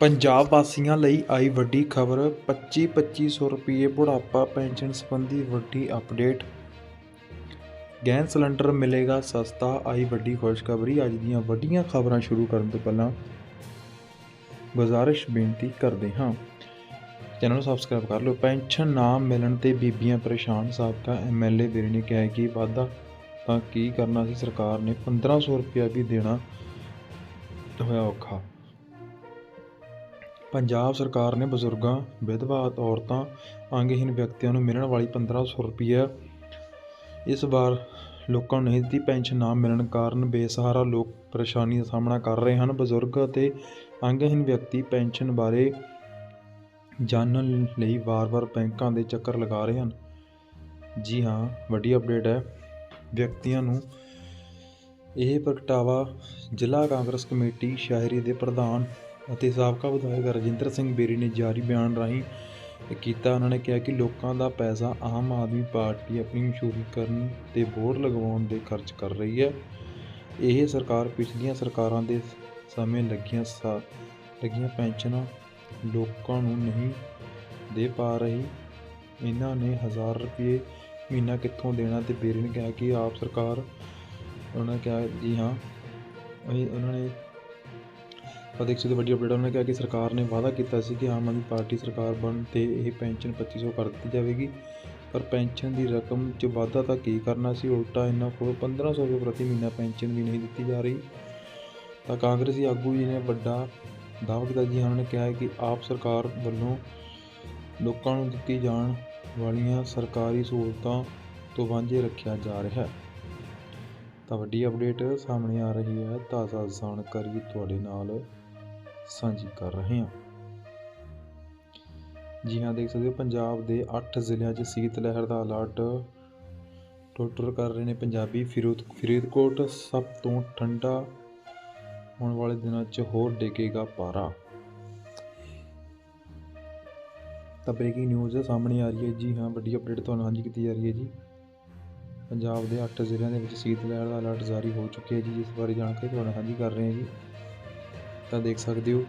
ਪੰਜਾਬ ਵਾਸੀਆਂ ਲਈ ਆਈ ਵੱਡੀ ਖਬਰ 25-2500 ਰੁਪਏ ਬੁਢਾਪਾ ਪੈਨਸ਼ਨ ਸੰਬੰਧੀ ਵੱਡੀ ਅਪਡੇਟ। ਗੈਸ ਸਿਲੰਡਰ ਮਿਲੇਗਾ ਸਸਤਾ, ਆਈ ਵੱਡੀ ਖੁਸ਼ਖਬਰੀ। ਅੱਜ ਦੀਆਂ ਵੱਡੀਆਂ ਖਬਰਾਂ ਸ਼ੁਰੂ ਕਰਨ ਤੋਂ ਪਹਿਲਾਂ ਗੁਜ਼ਾਰਿਸ਼ ਬੇਨਤੀ ਕਰਦੇ ਹਾਂ। ਚੈਨਲ ਨੂੰ ਸਬਸਕ੍ਰਾਈਬ ਕਰ ਲਓ। ਪੈਨਸ਼ਨ ਨਾ ਮਿਲਣ ਤੇ ਬੀਬੀਆਂ ਪਰੇਸ਼ਾਨ, ਸਾਬਕਾ ਐਮਐਲਏ ਵੀਰੇ ਨੇ ਕਿਹਾ ਕਿ ਵਾਧਾ ਤਾਂ ਕੀ ਕਰਨਾ ਸੀ? ਸਰਕਾਰ ਨੇ 1500 ਰੁਪਇਆ ਵੀ ਦੇਣਾ ਹੋਇਆ ਔਖਾ। ਪੰਜਾਬ ਸਰਕਾਰ ਨੇ ਬਜ਼ੁਰਗਾਂ, ਵਿਧਵਾ ਔਰਤਾਂ ਅੰਗਹੀਨ ਵਿਅਕਤੀਆਂ ਨੂੰ ਮਿਲਣ ਵਾਲੀ 1500 ਰੁਪਈਆ ਇਸ ਵਾਰ ਲੋਕਾਂ ਨੂੰ ਨਹੀਂ ਦਿੱਤੀ ਪੈਨਸ਼ਨ, ਨਾ ਮਿਲਣ ਕਾਰਨ ਬੇਸਹਾਰਾ ਲੋਕ ਪਰੇਸ਼ਾਨੀ ਦਾ ਸਾਹਮਣਾ ਕਰ ਰਹੇ ਹਨ। ਬਜ਼ੁਰਗ ਅਤੇ ਅੰਗਹੀਨ ਵਿਅਕਤੀ ਪੈਨਸ਼ਨ ਬਾਰੇ ਜਾਣਨ ਲਈ ਵਾਰ-ਵਾਰ ਬੈਂਕਾਂ ਦੇ ਚੱਕਰ ਲਗਾ ਰਹੇ ਹਨ। ਜੀ ਹਾਂ, ਵੱਡੀ ਅਪਡੇਟ ਹੈ। ਵਿਅਕਤੀਆਂ ਨੂੰ ਇਹ ਪ੍ਰਗਟਾਵਾ ਜ਼ਿਲ੍ਹਾ ਕਾਂਗਰਸ ਕਮੇਟੀ ਸ਼ਹਿਰੀ ਦੇ ਪ੍ਰਧਾਨ ਅਤੇ ਸਾਬਕਾ ਵਿਧਾਇਕ ਰਜਿੰਦਰ ਸਿੰਘ ਬੇਰੀ ਨੇ ਜਾਰੀ ਬਿਆਨ ਰਾਹੀਂ ਕੀਤਾ। ਉਹਨਾਂ ਨੇ ਕਿਹਾ ਕਿ ਲੋਕਾਂ ਦਾ ਪੈਸਾ ਆਮ ਆਦਮੀ ਪਾਰਟੀ ਆਪਣੀ ਮਸ਼ਹੂਰੀ ਕਰਨ ਤੇ ਵੋਟ ਲਗਵਾਉਣ ਦੇ ਖਰਚ ਕਰ ਰਹੀ ਹੈ। ਇਹ ਸਰਕਾਰ ਪਿਛਲੀਆਂ ਸਰਕਾਰਾਂ ਦੇ ਸਮੇਂ ਲੱਗੀਆਂ ਸਾ, ਲੱਗੀਆਂ ਪੈਨਸ਼ਨਾਂ ਲੋਕਾਂ ਨੂੰ ਨਹੀਂ ਦੇ ਪਾ ਰਹੀ। ਇਹਨਾਂ ਨੇ ਹਜ਼ਾਰ ਰੁਪਏ ਮਹੀਨਾ ਕਿੱਥੋਂ ਦੇਣਾ ਤੇ ਬੇਰੀ ਨੇ ਕਿਹਾ ਕਿ ਆਪ ਸਰਕਾਰ, ਉਹਨਾਂ ਨੇ ਕਿਹਾ ਜੀ ਹਾਂ, ਇਹ, ਉਹਨਾਂ ਨੇ ਅਤੇ ਇੱਕ ਸੌ ਵੱਡੀ ਅਪਡੇਟ ਉਹਨਾਂ ਨੇ ਕਿਹਾ ਕਿ ਸਰਕਾਰ ਨੇ ਵਾਅਦਾ ਕੀਤਾ ਸੀ ਕਿ ਆਮ ਆਦਮੀ ਪਾਰਟੀ ਸਰਕਾਰ ਬਣਨ ਤੇ ਇਹ ਪੈਨਸ਼ਨ 2500 ਕਰ ਦਿੱਤੀ ਜਾਵੇਗੀ। ਪਰ ਪੈਨਸ਼ਨ ਦੀ ਰਕਮ 'ਚ ਵਾਧਾ ਤਾਂ ਕੀ ਕਰਨਾ ਸੀ? ਉਲਟਾ ਇਹਨਾਂ ਕੋਲ 1500 ਰੁਪਏ ਪ੍ਰਤੀ ਮਹੀਨਾ ਪੈਨਸ਼ਨ ਵੀ ਨਹੀਂ ਦਿੱਤੀ ਜਾ ਰਹੀ। ਤਾਂ ਕਾਂਗਰਸੀ ਆਗੂ ਜੀ ਨੇ ਵੱਡਾ ਦਾਅਵਾ ਕੀਤਾ ਜੀ। ਉਹਨਾਂ ਨੇ ਕਿਹਾ ਕਿ ਆਪ ਸਰਕਾਰ ਵੱਲੋਂ ਲੋਕਾਂ ਨੂੰ ਦਿੱਤੀ ਜਾਣ ਵਾਲੀਆਂ ਸਰਕਾਰੀ ਸਹੂਲਤਾਂ ਤੋਂ ਵਾਂਝੇ ਰੱਖਿਆ ਜਾ ਰਿਹਾ ਹੈ। ਤਾਂ ਵੱਡੀ ਅਪਡੇਟ ਸਾਹਮਣੇ ਆ ਰਹੀ ਹੈ। ਤਾਜ਼ਾ ਜਾਣਕਾਰੀ ਤੁਹਾਡੇ ਨਾਲ ਸਾਂਝੀ ਕਰ ਰਹੇ ਹਾਂ। ਜੀ ਹਾਂ, ਦੇਖ ਸਕਦੇ ਹੋ, ਪੰਜਾਬ ਦੇ 8 ਜ਼ਿਲ੍ਹਿਆਂ 'ਚ ਸੀਤ ਲਹਿਰ ਦਾ ਅਲਰਟ ਟੋਟਰ ਕਰ ਰਹੇ ਨੇ ਪੰਜਾਬੀ। ਫਿਰੋਦ, ਫਰੀਦਕੋਟ ਸਭ ਤੋਂ ਠੰਡਾ ਆਉਣ ਵਾਲੇ ਦਿਨਾਂ 'ਚ ਹੋਰ ਡੇਗੇਗਾ ਪਾਰਾ। ਤਾਂ ਬ੍ਰੇਕਿੰਗ ਨਿਊਜ਼ ਸਾਹਮਣੇ ਆ ਰਹੀ ਹੈ। ਜੀ ਹਾਂ, ਵੱਡੀ ਅਪਡੇਟ ਤੁਹਾਨੂੰ ਸਾਂਝੀ ਕੀਤੀ ਜਾ ਰਹੀ ਹੈ ਜੀ। ਪੰਜਾਬ ਦੇ 8 ਜ਼ਿਲ੍ਹਿਆਂ ਦੇ ਵਿੱਚ ਸੀਤ ਲਹਿਰ ਦਾ ਅਲਰਟ ਜਾਰੀ ਹੋ ਚੁੱਕਿਆ ਜੀ ਇਸ ਬਾਰੇ ਜਾਣਕਾਰੀ ਤੁਹਾਨੂੰ ਸਾਂਝੀ ਕਰ ਰਹੇ ਹਾਂ ਜੀ। ਤਾਂ ਦੇਖ ਸਕਦੇ ਹੋ।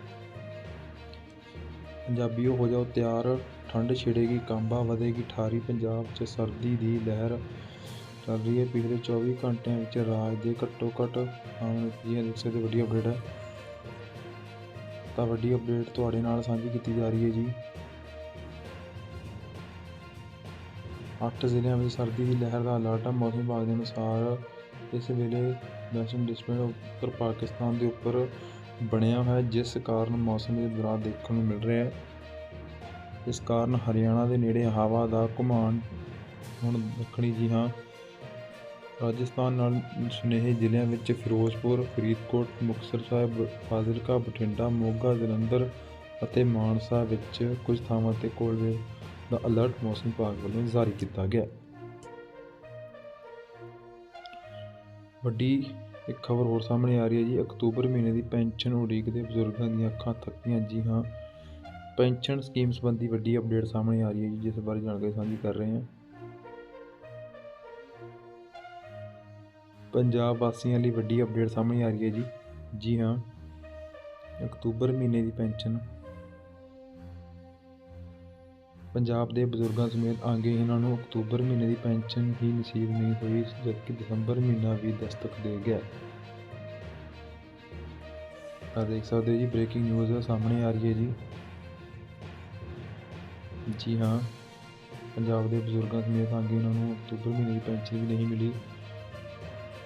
ਪੰਜਾਬੀਓ, ਹੋ ਜਾਓ ਤਿਆਰ। ਠੰਡ ਛਿੜੇਗੀ, ਕਾਂਬਾ ਵਧੇਗੀ। ਠਾਰੀ ਪੰਜਾਬ 'ਚ ਸਰਦੀ ਦੀ ਲਹਿਰ ਚੱਲ ਰਹੀ ਹੈ। ਪਿਛਲੇ 24 ਘੰਟਿਆਂ ਵਿੱਚ ਰਾਜ ਦੇ ਘੱਟੋ ਘੱਟ ਆਮ ਜੀ ਦੇਖ ਸਕਦੇ ਵੱਡੀ ਅਪਡੇਟ ਹੈ। ਤਾਂ ਵੱਡੀ ਅਪਡੇਟ ਤੁਹਾਡੇ ਨਾਲ ਸਾਂਝੀ ਕੀਤੀ ਜਾ ਰਹੀ ਹੈ ਜੀ। ਅੱਠ ਜ਼ਿਲ੍ਹਿਆਂ ਵਿੱਚ ਸਰਦੀ ਦੀ ਲਹਿਰ ਦਾ ਅਲਰਟ ਹੈ। ਮੌਸਮ ਵਿਭਾਗ ਦੇ ਅਨੁਸਾਰ ਇਸ ਵੇਲੇ ਵੈਸਟਰਨ ਡਿਸਟ੍ਰਿਕਟ ਉੱਤਰ ਪਾਕਿਸਤਾਨ ਦੇ ਉੱਪਰ ਬਣਿਆ ਹੋਇਆ ਜਿਸ ਕਾਰਨ ਮੌਸਮ ਦੇ ਬਦਲਾਅ ਦੇਖਣ ਨੂੰ ਮਿਲ ਰਿਹਾ ਹੈ। ਇਸ ਕਾਰਨ ਹਰਿਆਣਾ ਦੇ ਨੇੜੇ ਹਵਾ ਦਾ ਘੁਮਾਣ ਹੁਣ ਦੱਖਣੀ ਜੀ ਹਾਂ। ਰਾਜਸਥਾਨ ਨਾਲ ਸੁਨੇਹੇ ਜ਼ਿਲ੍ਹਿਆਂ ਵਿੱਚ ਫਿਰੋਜ਼ਪੁਰ, ਫਰੀਦਕੋਟ, ਮੁਕਤਸਰ ਸਾਹਿਬ, ਫਾਜ਼ਿਲਕਾ, ਬਠਿੰਡਾ, ਮੋਗਾ, ਜਲੰਧਰ ਅਤੇ ਮਾਨਸਾ ਵਿੱਚ ਕੁਝ ਥਾਵਾਂ ਤੇ ਕੋਲਵੇ ਦਾ ਅਲਰਟ ਮੌਸਮ ਵਿਭਾਗ ਵੱਲੋਂ ਜਾਰੀ ਕੀਤਾ ਗਿਆ। ਵੱਡੀ ਇੱਕ ਖਬਰ ਹੋਰ ਸਾਹਮਣੇ ਆ ਰਹੀ ਹੈ ਜੀ। ਅਕਤੂਬਰ ਮਹੀਨੇ ਦੀ ਪੈਨਸ਼ਨ ਉਡੀਕਦੇ ਬਜ਼ੁਰਗਾਂ ਦੀਆਂ ਅੱਖਾਂ ਥੱਕੀਆਂ। ਜੀ ਹਾਂ, ਪੈਨਸ਼ਨ ਸਕੀਮ ਸੰਬੰਧੀ ਵੱਡੀ ਅਪਡੇਟ ਸਾਹਮਣੇ ਆ ਰਹੀ ਹੈ ਜੀ, ਜਿਸ ਬਾਰੇ ਜਾਣਕਾਰੀ ਸਾਂਝੀ ਕਰ ਰਹੇ ਹਾਂ। ਪੰਜਾਬ ਵਾਸੀਆਂ ਲਈ ਵੱਡੀ ਅਪਡੇਟ ਸਾਹਮਣੇ ਆ ਰਹੀ ਹੈ ਜੀ। ਜੀ ਹਾਂ, ਅਕਤੂਬਰ ਮਹੀਨੇ ਦੀ ਪੈਨਸ਼ਨ ਪੰਜਾਬ ਦੇ ਬਜ਼ੁਰਗਾਂ ਸਮੇਤ ਆਗੇ ਇਹਨਾਂ ਨੂੰ ਅਕਤੂਬਰ ਮਹੀਨੇ ਦੀ ਪੈਨਸ਼ਨ ਹੀ ਨਸੀਬ ਨਹੀਂ ਹੋਈ, ਜਦਕਿ ਦਸੰਬਰ ਮਹੀਨਾ ਵੀ ਦਸਤਕ ਦੇ ਗਿਆ। ਆ ਦੇਖ ਸਕਦੇ ਹੋ ਜੀ ਬ੍ਰੇਕਿੰਗ ਨਿਊਜ਼ ਸਾਹਮਣੇ ਆ ਰਹੀ ਹੈ ਜੀ। ਜੀ ਹਾਂ, ਪੰਜਾਬ ਦੇ ਬਜ਼ੁਰਗਾਂ ਸਮੇਤ ਆਗੇ ਇਹਨਾਂ ਨੂੰ ਅਕਤੂਬਰ ਮਹੀਨੇ ਦੀ ਪੈਨਸ਼ਨ ਵੀ ਨਹੀਂ ਮਿਲੀ,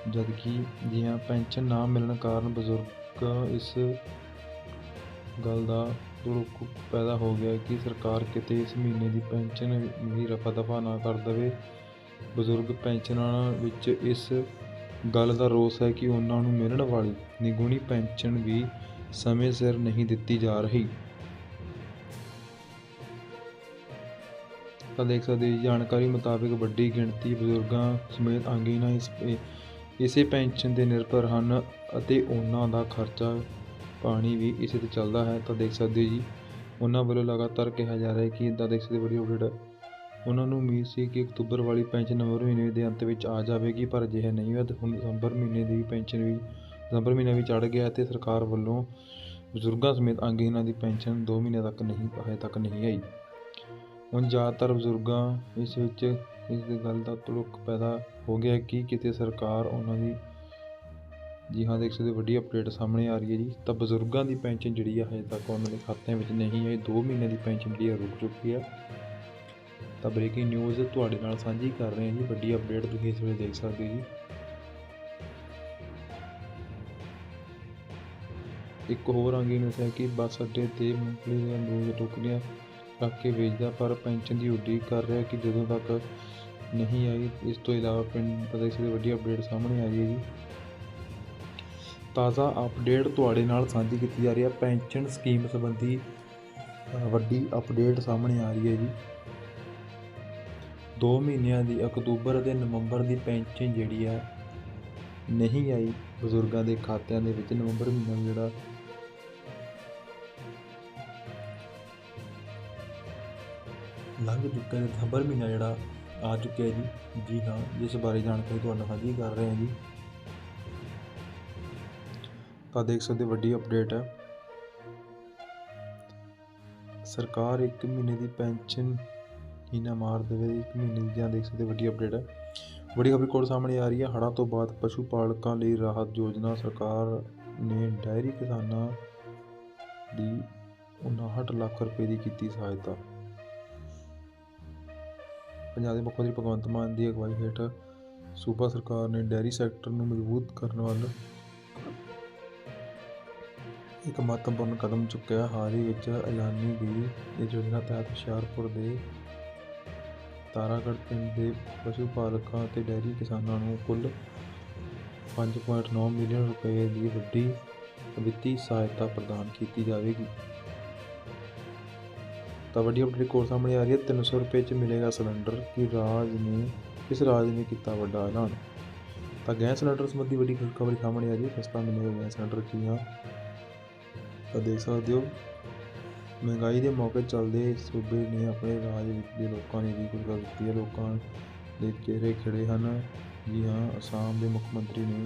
ਜਦਕਿ ਜੀ ਪੈਨਸ਼ਨ ਨਾ ਮਿਲਣ ਕਾਰਨ ਬਜ਼ੁਰਗ ਇਸ ਗੱਲ ਦਾ ਦੁੱਖ ਪੈਦਾ ਹੋ ਗਿਆ ਕਿ ਸਰਕਾਰ ਕਿਤੇ ਇਸ ਮਹੀਨੇ ਦੀ ਪੈਨਸ਼ਨ ਵੀ ਰਫਾ ਦਫਾ ਨਾ ਕਰ ਦੇਵੇ। ਬਜ਼ੁਰਗ ਪੈਨਸ਼ਨਾਂ ਵਿੱਚ ਇਸ ਗੱਲ ਦਾ ਰੋਸ ਹੈ ਕਿ ਉਹਨਾਂ ਨੂੰ ਮਿਲਣ ਵਾਲੀ ਨਿਗੁਣੀ ਪੈਨਸ਼ਨ ਵੀ ਸਮੇਂ ਸਿਰ ਨਹੀਂ ਦਿੱਤੀ ਜਾ ਰਹੀ। ਤਾਂ ਦੇਖ ਸਕਦੇ ਜਾਣਕਾਰੀ ਮੁਤਾਬਕ ਵੱਡੀ ਗਿਣਤੀ ਬਜ਼ੁਰਗਾਂ ਸਮੇਤ ਅੰਗਹੀਣਾਂ ਇਸ ਇਸੇ ਪੈਨਸ਼ਨ ਤੇ ਨਿਰਭਰ ਹਨ ਅਤੇ ਉਹਨਾਂ ਦਾ ਖਰਚਾ ਪਾਣੀ ਵੀ ਇਸੇ ਤੇ ਚੱਲਦਾ ਹੈ, ਤਾਂ ਦੇਖ ਸਕਦੇ ਹੋ ਜੀ। ਉਹਨਾਂ ਵੱਲੋਂ ਲਗਾਤਾਰ ਕਿਹਾ ਜਾ ਰਿਹਾ ਕਿ ਇੱਦਾਂ ਦੇਖ ਸਕਦੇ ਬੜੀ ਅਪਡੇਟ ਉਹਨਾਂ ਨੂੰ ਉਮੀਦ ਸੀ ਕਿ ਅਕਤੂਬਰ ਵਾਲੀ ਪੈਨਸ਼ਨ ਨਵੰਬਰ ਮਹੀਨੇ ਦੇ ਅੰਤ ਵਿੱਚ ਆ ਜਾਵੇਗੀ, ਪਰ ਅਜਿਹਾ ਨਹੀਂ ਹੋਇਆ। ਤੇ ਹੁਣ ਦਸੰਬਰ ਮਹੀਨੇ ਦੀ ਪੈਨਸ਼ਨ ਵੀ ਦਸੰਬਰ ਮਹੀਨਾ ਵੀ ਚੜ ਗਿਆ ਅਤੇ ਸਰਕਾਰ ਵੱਲੋਂ ਬਜ਼ੁਰਗਾਂ ਸਮੇਤ ਅੰਗਹੀਣਾਂ ਦੀ ਪੈਨਸ਼ਨ 2 ਮਹੀਨਿਆਂ ਤੱਕ ਨਹੀਂ, ਹਜੇ ਤੱਕ ਨਹੀਂ ਆਈ। ਹੁਣ ਜ਼ਿਆਦਾਤਰ ਬਜ਼ੁਰਗਾਂ ਇਸ ਵਿੱਚ ਇਸ ਦੀ ਗੱਲ ਦਾ ਤੁਲਕ ਪੈਦਾ ਹੋ ਗਿਆ ਕਿ ਕਿਤੇ ਸਰਕਾਰ ਉਹਨਾਂ ਦੀ ਜੀ ਹਾਂ, ਦੇਖ ਸਕਦੇ ਹੋ, ਵੱਡੀ ਅਪਡੇਟ ਸਾਹਮਣੇ ਆ ਰਹੀ ਹੈ ਜੀ। ਤਾਂ ਬਜ਼ੁਰਗਾਂ ਦੀ ਪੈਨਸ਼ਨ ਜਿਹੜੀ ਆ, ਹਜੇ ਤੱਕ ਉਹਨਾਂ ਦੇ ਖਾਤਿਆਂ ਵਿੱਚ ਨਹੀਂ ਆਈ। 2 ਮਹੀਨੇ ਦੀ ਪੈਨਸ਼ਨ ਜਿਹੜੀ ਆ, ਰੁਕ ਚੁੱਕੀ ਆ। ਤਾਂ ਬ੍ਰੇਕਿੰਗ ਨਿਊਜ਼ ਤੁਹਾਡੇ ਨਾਲ ਸਾਂਝੀ ਕਰ ਰਹੇ ਹਾਂ ਜੀ। ਵੱਡੀ ਅਪਡੇਟ ਤੁਸੀਂ ਇਸ ਵੇਲੇ ਦੇਖ ਸਕਦੇ ਹੋ ਜੀ। ਇੱਕ ਹੋਰ ਅੰਗੀ ਹੈ ਕਿ ਬੱਸ ਅੱਡੇ ਤੇ ਮੂੰਗਫਲੀ ਦੀਆਂ ਦੋ ਟੋਕਰੀਆਂ ਰੱਖ ਕੇ ਵੇਚਦਾ, ਪਰ ਪੈਨਸ਼ਨ ਦੀ ਉਡੀਕ ਕਰ ਰਿਹਾ ਕਿ ਜਦੋਂ ਤੱਕ ਨਹੀਂ ਆਈ, ਇਸ ਤੋਂ ਇਲਾਵਾ ਪਿੰਡ ਪ੍ਰਦੇਸ਼ ਦੀ ਵੱਡੀ ਅਪਡੇਟ ਸਾਹਮਣੇ ਆਈ ਹੈ ਜੀ। ਤਾਜ਼ਾ ਅਪਡੇਟ ਤੁਹਾਡੇ ਨਾਲ ਸਾਂਝੀ ਕੀਤੀ ਜਾ ਰਹੀ ਹੈ। ਪੈਨਸ਼ਨ ਸਕੀਮ ਸੰਬੰਧੀ ਵੱਡੀ ਅਪਡੇਟ ਸਾਹਮਣੇ ਆ ਰਹੀ ਹੈ ਜੀ। 2 ਮਹੀਨਿਆਂ ਦੀ ਅਕਤੂਬਰ ਅਤੇ ਨਵੰਬਰ ਦੀ ਪੈਨਸ਼ਨ ਜਿਹੜੀ ਹੈ, ਨਹੀਂ ਆਈ। ਬਜ਼ੁਰਗਾਂ ਦੇ ਖਾਤਿਆਂ ਦੇ ਵਿੱਚ ਨਵੰਬਰ ਮਹੀਨਾ ਜਿਹੜਾ ਲੰਘ ਚੁੱਕਾ ਹੈ ਦਸੰਬਰ ਮਹੀਨਾ ਜਿਹੜਾ ਆ ਚੁੱਕਿਆ ਜੀ। ਜੀ ਹਾਂ, ਜਿਸ ਬਾਰੇ ਜਾਣਕਾਰੀ ਤੁਹਾਨੂੰ ਸਾਂਝੀ ਕਰ ਰਹੇ ਹਾਂ ਜੀ। ਤਾਂ ਦੇਖ ਸਕਦੇ ਵੱਡੀ ਅਪਡੇਟ ਹੈ। ਸਰਕਾਰ ਇੱਕ ਮਹੀਨੇ ਦੀ ਪੈਨਸ਼ਨ ਹੀ ਨਾ ਮਾਰ ਦੇਵੇ, ਇੱਕ ਮਹੀਨੇ ਦੀ ਜਾਂ ਦੇਖ ਸਕਦੇ ਵੱਡੀ ਅਪਡੇਟ ਹੈ। ਬੜੀ ਖਬਰ ਕੋਲ ਸਾਹਮਣੇ ਆ ਰਹੀ ਹੈ। ਹੜ੍ਹਾਂ ਤੋਂ ਬਾਅਦ ਪਸ਼ੂ ਪਾਲਕਾਂ ਲਈ ਰਾਹਤ ਯੋਜਨਾ ਸਰਕਾਰ ਨੇ ਡਾਇਰੀ ਕਿਸਾਨਾਂ ਦੀ 59 ਲੱਖ ਰੁਪਏ ਦੀ ਕੀਤੀ ਸਹਾਇਤਾ। ਪੰਜਾਬ ਦੇ ਮੁੱਖ ਮੰਤਰੀ ਭਗਵੰਤ ਮਾਨ ਦੀ ਅਗਵਾਈ ਹੇਠ ਸੂਬਾ ਸਰਕਾਰ ਨੇ ਡੈਰੀ ਸੈਕਟਰ ਨੂੰ ਮਜ਼ਬੂਤ ਕਰਨ ਵੱਲ ਇੱਕ ਮਹੱਤਵਪੂਰਨ ਕਦਮ ਚੁੱਕਿਆ। ਹਾਲ ਹੀ ਵਿੱਚ ਐਲਾਨੀ ਗਈ ਇਸ ਯੋਜਨਾ ਤਹਿਤ ਹੁਸ਼ਿਆਰਪੁਰ ਦੇ ਤਾਰਾਗੜ੍ਹ ਪਿੰਡ ਦੇ ਪਸ਼ੂ ਪਾਲਕਾਂ ਅਤੇ ਡੇਅਰੀ ਕਿਸਾਨਾਂ ਨੂੰ ਕੁੱਲ 5.9 ਮਿਲੀਅਨ ਰੁਪਏ ਦੀ ਵੱਡੀ ਵਿੱਤੀ ਸਹਾਇਤਾ ਪ੍ਰਦਾਨ ਕੀਤੀ ਜਾਵੇਗੀ। ਤਾਂ ਵੱਡੀ ਅਪਡੇਟ ਕੋਲ ਸਾਹਮਣੇ ਆ ਰਹੀ ਹੈ। 300 ਰੁਪਏ 'ਚ ਮਿਲੇਗਾ ਸਿਲੰਡਰ ਕਿ ਰਾਜ ਨੇ, ਕਿਸ ਰਾਜ ਨੇ ਕੀਤਾ ਵੱਡਾ ਐਲਾਨ? ਤਾਂ ਗੈਸ ਸਿਲੰਡਰ ਸੰਬੰਧੀ ਵੱਡੀ ਖਬਰ ਸਾਹਮਣੇ ਆ ਰਹੀ ਹੈ। ਸਸਤਾ ਮਿਲੇਗਾ ਗੈਸ ਸਿਲੰਡਰ ਕੀ ਹਾਂ ਤਾਂ ਦੇਖ ਸਕਦੇ ਹੋ। ਮਹਿੰਗਾਈ ਦੇ ਮੌਕੇ ਚੱਲਦੇ ਸੂਬੇ ਨੇ ਆਪਣੇ ਰਾਜ ਵਿੱਚ ਦੇ ਲੋਕਾਂ ਨੇ ਵੀ ਕੁਝ ਗੱਲ ਕੀਤੀ ਹੈ। ਲੋਕਾਂ ਦੇ ਚਿਹਰੇ ਖਿੜੇ ਹਨ। ਜੀ ਹਾਂ, ਅਸਾਮ ਦੇ ਮੁੱਖ ਮੰਤਰੀ ਨੇ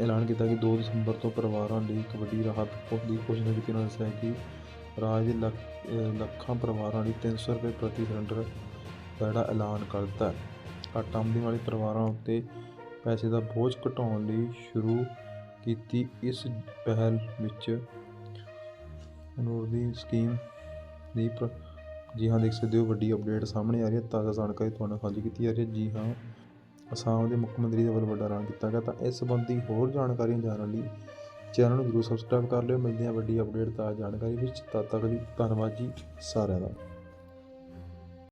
ਐਲਾਨ ਕੀਤਾ ਕਿ 2 ਦਸੰਬਰ ਤੋਂ ਪਰਿਵਾਰਾਂ ਲਈ ਇੱਕ ਵੱਡੀ ਰਾਹਤ ਦੀ ਘੋਸ਼ਣਾ ਕੀਤੀ ਉਹਨਾਂ ਦੱਸਿਆ ਕਿ ਰਾਜ ਦੇ ਲੱਖ ਲੱਖਾਂ ਪਰਿਵਾਰਾਂ ਲਈ 300 ਰੁਪਏ ਪ੍ਰਤੀ ਸਿਲੰਡਰ ਦਾ ਜਿਹੜਾ ਐਲਾਨ ਕਰ ਦਿੱਤਾ ਘੱਟ ਆਮਦਨੀ ਵਾਲੇ ਪਰਿਵਾਰਾਂ ਉੱਤੇ ਪੈਸੇ ਦਾ ਬੋਝ ਘਟਾਉਣ ਲਈ ਸ਼ੁਰੂ ਕੀਤੀ। ਇਸ ਪਹਿਲ ਵਿੱਚ ਅਨੂਰ ਸਕੀਮ ਦੀ ਪ੍ਰ- ਜੀ ਹਾਂ, ਦੇਖ ਸਕਦੇ ਹੋ, ਵੱਡੀ ਅਪਡੇਟ ਸਾਹਮਣੇ ਆ ਰਹੀ ਹੈ। ਤਾਜ਼ਾ ਜਾਣਕਾਰੀ ਤੁਹਾਨੂੰ ਸਾਂਝੀ ਕੀਤੀ ਜਾ ਰਹੀ ਹੈ। ਜੀ ਹਾਂ, ਅਸਾਮ ਦੇ ਮੁੱਖ ਮੰਤਰੀ ਦੇ ਵੱਲੋਂ ਵੱਡਾ ਐਲਾਨ ਕੀਤਾ ਗਿਆ। ਤਾਂ ਇਸ ਸੰਬੰਧੀ ਹੋਰ ਜਾਣਕਾਰੀਆਂ ਜਾਣਨ ਲਈ ਚੈਨਲ ਨੂੰ ਜਰੂਰ ਸਬਸਕ੍ਰਾਈਬ ਕਰ ਲਿਓ। ਮਿਲਦੇ ਹਾਂ ਵੱਡੀ ਅਪਡੇਟ ਤਾਜ਼ਾ ਜਾਣਕਾਰੀ ਵਿੱਚ। ਤਦ ਤੱਕ ਲਈ ਧੰਨਵਾਦ ਜੀ ਸਾਰਿਆਂ ਦਾ।